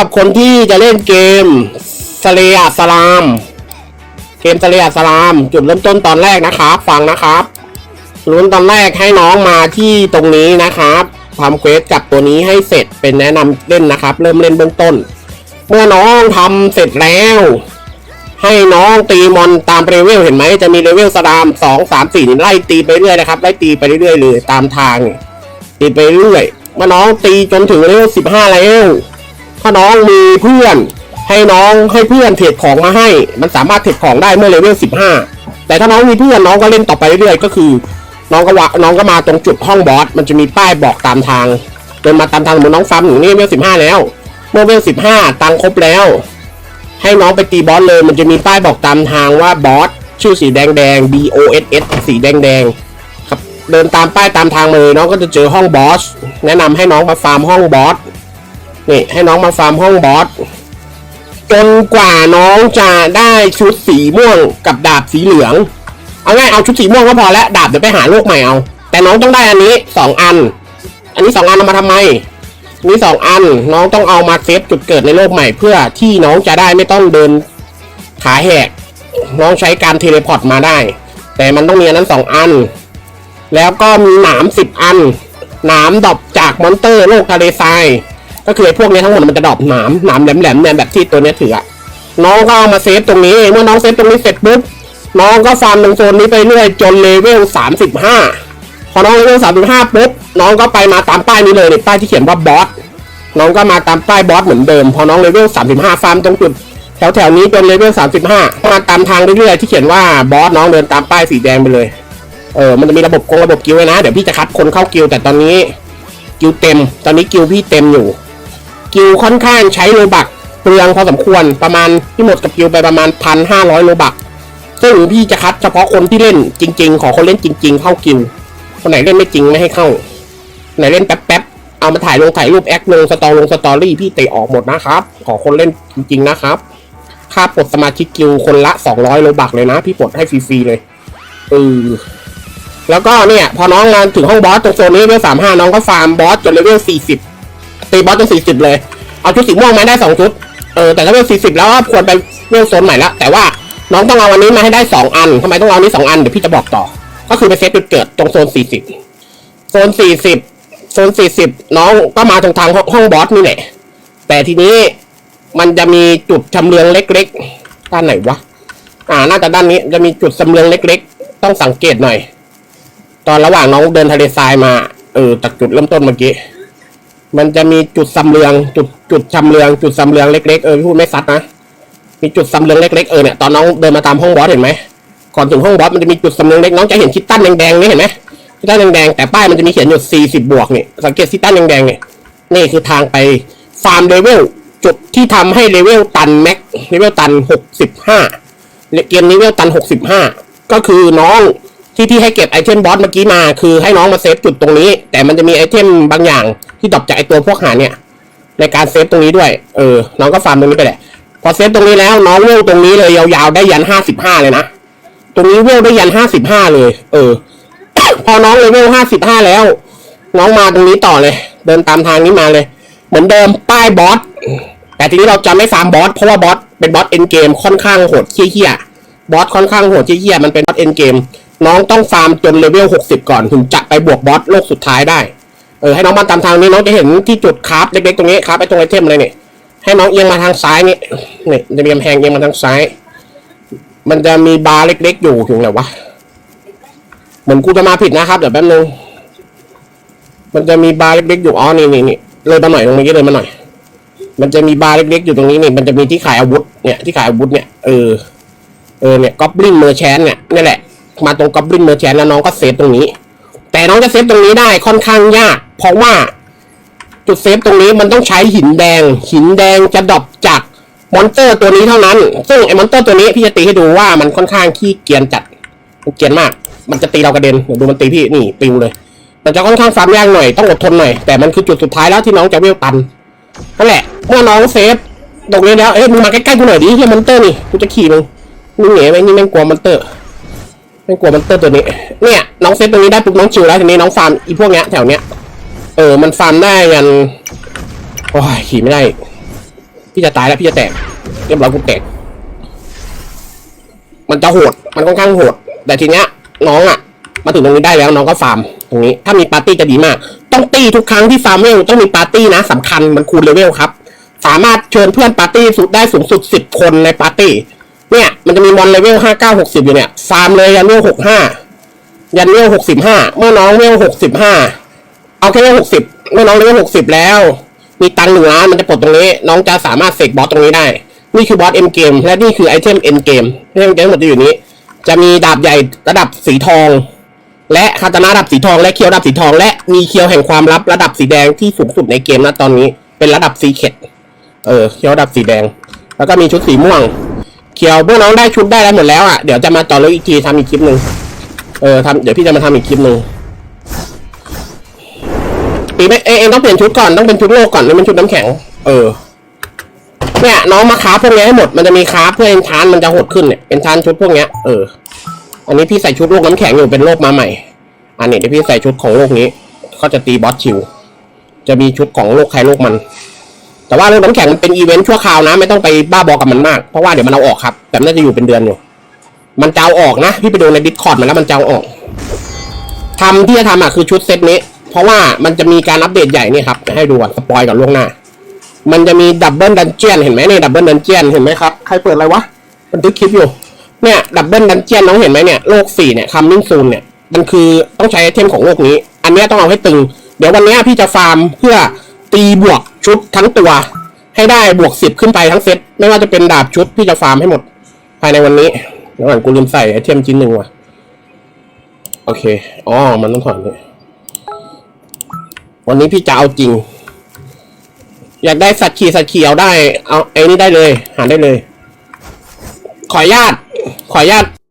หรับคนที่จะเล่นเกมสเลอาสลาม เกมสเลอาสลาม จุดเริ่มต้นตอนแรกนะครับ ฟังนะครับจุดเริ่มต้นตอนแรกให้น้องมาที่ตรงนี้นะครับทำเควสกับตัวนี้ให้เสร็จเป็นแนะนำเล่นนะครับ เริ่มเล่นเบื้องต้น เมื่อน้องทำเสร็จแล้ว ให้น้องตีมอนตามเลเวลเห็นไหมจะมีเลเวลสลามสองสามสี่ไล่ตีไปเรื่อยนะครับไล่ตีไปเรื่อยเลยตามทางตีไปเรื่อยเมื่อน้องตีจนถึงเลเวลสิบห้าแล้ว ถ้าน้องมีเพื่อน ให้น้องให้เพื่อนเทรดของมาให้ มันสามารถเทรดของได้เมื่อเลเวลสิบห้าแต่ถ้าน้องมีเพื่อนน้องก็เล่นต่อไปเรื่อยๆก็คือ น้องก็วะน้องก็มาตรงจุดห้องบอสมันจะมีป้ายบอกตามทางเดินมาตามทางเหมือนน้องฟาร์มอยู่นี่เลเวลสิบห้าแล้ว เมื่อเลเวลสิบห้าตังค์ครบแล้ว ให้น้องไปตีบอสเลย มันจะมีป้ายบอกตามทางว่าบอสชื่อสีแดงแดง B O S S สีแดงแดงครับเดินตามป้ายตามทางมาเลยน้องก็จะเจอห้องบอสแนะนำให้น้องมาฟาร์มห้องบอส นี่ให้น้องมาฟาร์มห้องบอสจนกว่าน้องจะได้ชุดสีม่วงกับดาบสีเหลือง เอาง่ายเอาชุดสีม่วงก็พอแล้วดาบเดี๋ยวไปหาโลกใหม่เอา แต่น้องต้องได้อันนี้สองอัน อันนี้สองอันเอามาทำไมนี่สองอันน้องต้องเอามาเซฟจุดเกิดในโลกใหม่เพื่อที่น้องจะได้ไม่ต้องเดินขาแหก น้องใช้การเทเลพอร์ตมาได้ แต่มันต้องมีอันนั้นสองอัน แล้วก็มีหนามสิบอัน หนามดอปจากมอนเตอร์โลกทะเลทราย ก็คือไอ้พวกนี้ทั้งหมดมันจะดรอปหนามหนามแหลมๆเนี่ยแบบที่ตัวนี้ถืออะน้องก็เอามาเซฟตรงนี้เมื่อน้องเซฟตรงนี้เสร็จปุ๊บน้องก็ฟาร์มตรงโซนนี้ไปเรื่อยจนเลเวลสามสิบห้าพอน้องเลเวลสามสิบห้าปุ๊บน้องก็ไปมาตามป้ายนี้เลยเนี่ยป้ายที่เขียนว่าบอสน้องก็มาตามป้ายบอสเหมือนเดิมพอน้องเลเวล35ฟาร์มตรงจุดแถวแถวนี้เป็นเลเวล35มาตามทางเรื่อยๆที่เขียนว่าบอสน้องเดินตามป้ายสีแดงไปเลยเออมันจะมีระบบกงระบบกิวไว้นะ เดี๋ยวพี่จะคัดคนเข้ากิวแต่ตอนนี้กิวเต็ม ตอนนี้กิวพี่เต็มอยู่ กิวค่อนข้างใช้โลบักเปลืองพอสมควรประมาณที่หมดกับกิวไปประมาณพันห้าร้อยโลบักซึ่งพี่จะคัดเฉพาะคนที่เล่นจริง ๆ ขอคนเล่นจริง ๆ เข้ากิวคนไหนเล่นไม่จริงไม่ให้เข้าไหนเล่นแป๊บๆเอามาถ่ายลงถ่ายรูปแอคลงสตอลงสตอรี่พี่เตะออกหมดนะครับ ขอคนเล่นจริง ๆ นะครับค่าปลดสมาชิกกิลคนละ200โลบักเลยนะ พี่ปลดให้ฟรีๆเลยเออแล้วก็เนี่ย พอน้องมาถึงห้องบอสตรงโซนนี้เลเวลสามห้าน้องก็ฟาร์มบอสจนเลเวลสี่สิบ ตีบอสจนสี่สิบเลย เอาชุดสีม่วงมาได้สองชุด เออแต่ถ้าเลเวลสี่สิบแล้วก็ควรไปเลเวลโซนใหม่ละแต่ว่าน้องต้องเอาอันนี้มาให้ได้สองอันทำไมต้องเอานี้สองอันเดี๋ยวพี่จะบอกต่อ ก็คือไปเซฟจุดเกิดตรงโซนสี่สิบโซนสี่สิบโซนสี่สิบน้องก็มาตรงทางห้องห้องบอสนี่แหละแต่ทีนี้มันจะมีจุดชำเลืองเล็กๆด้านไหนวะอ่าน่าจะด้านนี้จะมีจุดชำเลืองเล็ก ๆ ต้องสังเกตหน่อย ตอนระหว่างน้องเดินทะเลทรายมาเออจากจุดเริ่มต้นเมื่อกี้ มันจะมีจุดสำเลืองจุดจุดชำเลืองจุดสำเลืองเล็กๆเออพูดไม่ซัดนะมีจุดสำเลืองเล็กๆเออเนี่ยตอนน้องเดินมาตามห้องบอสเห็นไหมก่อนถึงห้องบอสมันจะมีจุดสำเลืองเล็กน้องจะเห็นคิตตันแดงๆนี่เห็นไหมซิต้าแดงๆแต่ป้ายมันจะมีเขียนอยู่40บวกนี่สังเกตซิต้าแดงๆนี่นี่คือทางไปฟาร์มเลเวลจุดที่ทำให้เลเวลตันแม็กเลเวลตัน65เกมนี้เลเวลตัน65ก็คือน้อง ที่พี่ให้เก็บไอเทมบอสเมื่อกี้มา คือให้น้องมาเซฟจุดตรงนี้ แต่มันจะมีไอเทมบางอย่างที่ดรอปจากไอตัวพวกหาเนี่ยในการเซฟตรงนี้ด้วยเออน้องก็ฟาร์มตรงนี้ไปแหละพอเซฟตรงนี้แล้วน้องเวลตรงนี้เลยยาวๆได้ยัน55เลยนะตรงนี้เวลได้ยัน55เลย เออ พอน้องเลเวลห้าสิบห้าแล้ว น้องมาตรงนี้ต่อเลย เดินตามทางนี้มาเลย เหมือนเดิมป้ายบอสแต่ทีนี้เราจะไม่ฟาร์มบอสเพราะว่าบอสเป็นบอสเอ็นเกมค่อนข้างโหดเหี้ยๆบอสค่อนข้างโหดเหี้ยๆมันเป็นบอสเอ็นเกม น้องต้องฟาร์มจนเลเวลหกสิบก่อนถึงจะไปบวกบอสโลกสุดท้ายได้ เออให้น้องมาตามทางนี้น้องจะเห็นที่จุดคราฟเล็กๆตรงนี้คราฟไอ้ตรงไอเทมเลยเนี่ยให้น้องเอียงมาทางซ้ายนี่นี่จะมีกำแพงเอียงมาทางซ้าย มันจะมีบาร์เล็กๆอยู่ถึงไหนวะเหมือนกูจะมาผิดนะครับเดี๋ยวแป๊บนึงมันจะมีบาร์เล็กๆอยู่อ๋อนี่นี่นี่เลยมาหน่อยตรงนี้เลยมาหน่อย มันจะมีบาร์เล็กๆอยู่ตรงนี้นี่มันจะมีที่ขายอาวุธเนี่ยที่ขายอาวุธเนี่ยเออเออเนี่ยก๊อบลินเมอร์แชนเนี่ยนี่แหละ มาตรงก๊อบลินเมอร์แชนแล้วน้องก็เซฟตรงนี้ แต่น้องจะเซฟตรงนี้ได้ค่อนข้างยาก เพราะว่าจุดเซฟตรงนี้มันต้องใช้หินแดง หินแดงจะดรอปจากมอนเตอร์ตัวนี้เท่านั้น ซึ่งไอ้มอนเตอร์ตัวนี้พี่จะตีให้ดูว่ามันค่อนข้างขี้เกียจจัดเกียนมาก มันจะตีเรากระเด็นเดี๋ยวดูมันตีพี่นี่ปิวเลยมันจะค่อนข้างฟาร์มยากหน่อยต้องอดทนหน่อยแต่มันคือจุดสุดท้ายแล้วที่น้องจะเวลตันนั่นแหละเมื่อน้องเซฟตรงนี้แล้วเอ้ยมึงมาใกล้ๆกูหน่อยดิเฮียมอนเตอร์นี่กูจะขี่มึงมึงเหนียวไอ้นี่แม่งกลัวมอนเตอร์ แม่กลัวมอนเตอร์ตัวนี้ เนี่ย น้องเซฟตรงนี้ได้ปุ๊บน้องชิวแล้วทีนี้น้องฟาร์มอีพวกเนี้ยแถวเนี้ย เออ มันฟาร์มได้ยันโอ้ยขี่ไม่ได้ พี่จะตายแล้วพี่จะแตก เรียบร้อยกูแตก มันจะโหด มันค่อนข้างโหด แต่ทีเนี้ย น้องอะมาถึงตรงนี้ได้แล้วน้องก็ฟาร์มตรงนี้ ถ้ามีปาร์ตี้จะดีมาก ต้องตีทุกครั้งที่ฟาร์มเวลต้องมีปาร์ตี้นะสำคัญมันคูณเลเวลครับ สามารถเชิญเพื่อนปาร์ตี้สุดได้สูงสุดสิบคนในปาร์ตี้ เนี่ย มันจะมีมอนเลเวลห้าเก้าหกสิบอยู่เนี่ย ฟาร์มเลยยันเวลหกห้ายันเวลหกสิบห้าเมื่อน้องเวลหกสิบห้าเอาแค่เวลหกสิบเมื่อน้องเลเวลหกสิบแล้ว มีตังค์หนึ่งล้านมันจะปลดตรงนี้ น้องจะสามารถเสกบอสตรงนี้ได้ นี่คือบอสเอ็มเกมและนี่คือไอเทมเอ็นเกมไอเทมเกมหมดจะอยู่นี้ จะมีดาบใหญ่ระดับสีทอง และคาตานะระดับสีทอง และเคียวระดับสีทอง และมีเคียวแห่งความลับระดับสีแดงที่สูงสุดในเกมนะตอนนี้ เป็นระดับซีเคดเออเคียวระดับสีแดง แล้วก็มีชุดสีม่วง เคียวเมื่อน้องได้ชุดได้แล้วหมดแล้วอะเดี๋ยวจะมาต่อเลยอีกทีทำอีกคลิปหนึ่งเออทำเดี๋ยวพี่จะมาทำอีกคลิปหนึ่งปีไม่เอเองต้องเปลี่ยนชุดก่อนต้องเป็นชุดโลกก่อนแล้วเป็นชุดน้ำแข็ง เออเนี่ยน้องมาคาพวกนี้ให้หมดมันจะมีคาเพื่อเอนชานมันจะหดขึ้นเนี่ยเอนชานชุดพวกเนี้ยเอออันนี้พี่ใส่ชุดโลกน้ำแข็งอยู่เป็นโลกมาใหม่ อันนี้เดี๋ยวพี่ใส่ชุดของโลกนี้เขาจะตีบอสชิว จะมีชุดของโลกใครโลกมัน แต่ว่าโลกน้ำแข็งมันเป็นอีเวนต์ชั่วคราวนะ ไม่ต้องไปบ้าบอกับมันมาก เพราะว่าเดี๋ยวมันเอาออกครับ แต่น่าจะอยู่เป็นเดือนอยู่ มันจะเอาออกนะ พี่ไปดูในดิสคอร์ดมาแล้วมันจะเอาออกทำที่จะทำอะคือชุดเซตนี้ เพราะว่ามันจะมีการอัปเดตใหญ่นี่ครับ ให้ดูก่อนสปอยก่อนล่วงหน้า มันจะมีดับเบิลดันเจียนเห็นไหมเนี่ยดับเบิลดันเจียนเห็นไหมครับ ใครเปิดอะไรวะบันทึกคลิปอยู่ เนี่ยดับเบิลดันเจียนน้องเห็นไหมเนี่ยโลกสี่เนี่ยคัมมิ่งซูนเนี่ย มันคือต้องใช้ไอเทมของโลกนี้ อันเนี้ยต้องเอาให้ตึง เดี๋ยววันเนี้ยพี่จะฟาร์มเพื่อตีบวก ชุดทั้งตัว ให้ได้บวกสิบขึ้นไปทั้งเซตไม่ว่าจะเป็นดาบชุดพี่จะฟาร์มให้หมด ภายในวันนี้เดี๋ยวก่อนกูลืมใส่ไอเทมชิ้นหนึ่งว่ะ โอเคอ๋อมันต้องถอดเลยวันนี้พี่จะเอาจริง อยากได้สัตว์ขี่สัตว์ขียวได้ เอาไอ้นี่ได้เลย หาได้เลย ขออนุญาต ขออนุญาต